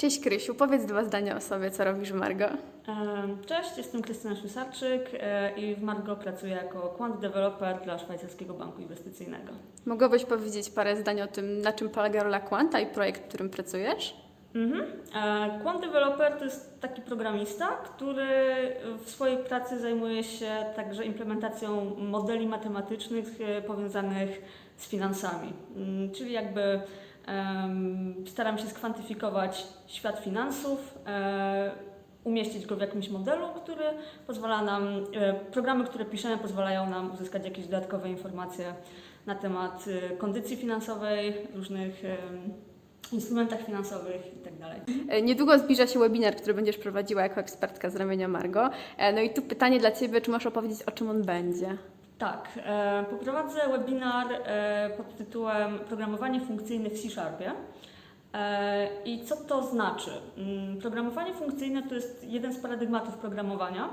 Cześć Krysiu, powiedz dwa zdania o sobie, co robisz w Margo. Cześć, jestem Krystyna Ślusarczyk e, i w Margo pracuję jako quant developer dla Szwajcarskiego Banku Inwestycyjnego. Mogłabyś powiedzieć parę zdań o tym, na czym polega rola Quanta i projekt, w którym pracujesz? Mhm. E, Quant developer to jest taki programista, który w swojej pracy zajmuje się także implementacją modeli matematycznych e, powiązanych z finansami. Mm, Czyli jakby staram się skwantyfikować świat finansów, e, umieścić go w jakimś modelu, który pozwala nam, e, programy, które piszemy, pozwalają nam uzyskać jakieś dodatkowe informacje na temat e, kondycji finansowej, różnych instrumentach finansowych itd. E, Niedługo zbliża się webinar, który będziesz prowadziła jako ekspertka z ramienia Margo. No i tu pytanie dla Ciebie, czy możesz opowiedzieć, o czym on będzie? Tak, e, poprowadzę webinar e, pod tytułem Programowanie funkcyjne w C-Sharpie. E, I co to znaczy? Mm, Programowanie funkcyjne to jest jeden z paradygmatów programowania.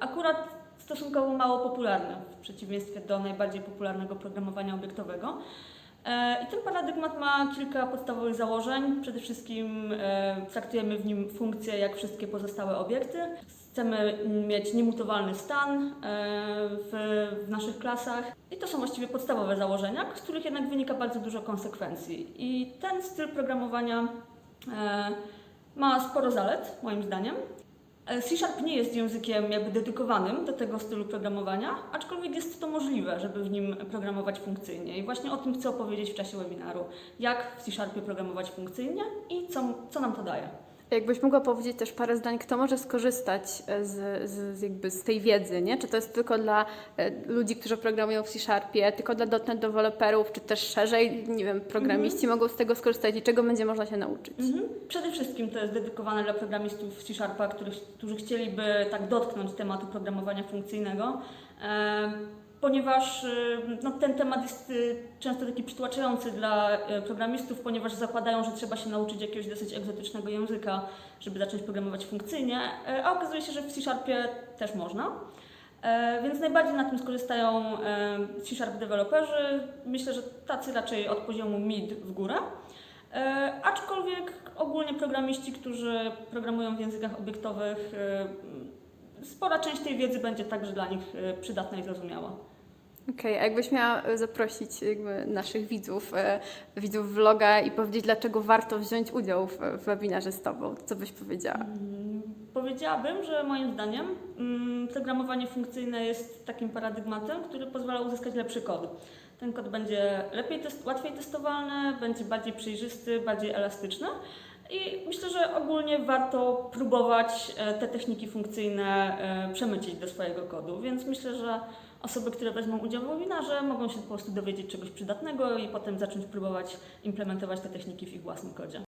Akurat stosunkowo mało popularny, w przeciwieństwie do najbardziej popularnego programowania obiektowego. E, I ten paradygmat ma kilka podstawowych założeń. Przede wszystkim e, traktujemy w nim funkcje jak wszystkie pozostałe obiekty. Chcemy mieć niemutowalny stan e, w, naszych klasach. I to są właściwie podstawowe założenia, z których jednak wynika bardzo dużo konsekwencji. I ten styl programowania ma sporo zalet, moim zdaniem. E, C Sharp nie jest językiem jakby dedykowanym do tego stylu programowania, aczkolwiek jest to możliwe, żeby w nim programować funkcyjnie. I właśnie o tym chcę opowiedzieć w czasie webinaru. Jak w C Sharpie programować funkcyjnie i co, co nam to daje. Jakbyś mogła powiedzieć też parę zdań, kto może skorzystać e, z, z, jakby z tej wiedzy, nie? Czy to jest tylko dla e, ludzi, którzy programują w C-Sharpie, tylko dla .NET deweloperów, czy też szerzej, nie wiem, programiści mogą z tego skorzystać i czego będzie można się nauczyć? Mhm. Przede wszystkim to jest dedykowane dla programistów C Sharpa, których, którzy chcieliby tak dotknąć tematu programowania funkcyjnego, e, ponieważ e, no, ten temat jest e, często taki przytłaczający dla e, programistów, ponieważ zakładają, że trzeba się nauczyć jakiegoś dosyć egzotycznego języka, żeby zacząć programować funkcyjnie, a okazuje się, że w C Sharpie też można. Więc najbardziej na tym skorzystają C-Sharp deweloperzy. Myślę, że tacy raczej od poziomu mid w górę. Aczkolwiek ogólnie programiści, którzy programują w językach obiektowych, spora część tej wiedzy będzie także dla nich e, przydatna i zrozumiała. Okej, a jakbyś miała e, zaprosić naszych widzów, e, widzów vloga i powiedzieć, dlaczego warto wziąć udział w, w webinarze z Tobą, co byś powiedziała? Mm, Powiedziałabym, że moim zdaniem mm, programowanie funkcyjne jest takim paradygmatem, który pozwala uzyskać lepszy kod. Ten kod będzie lepiej test, łatwiej testowalny, będzie bardziej przejrzysty, bardziej elastyczny i myślę, że ogólnie warto próbować e, te techniki funkcyjne e, przemycić do swojego kodu, więc myślę, że osoby, które wezmą udział w webinarze mogą się po prostu dowiedzieć czegoś przydatnego i potem zacząć próbować implementować te techniki w ich własnym kodzie.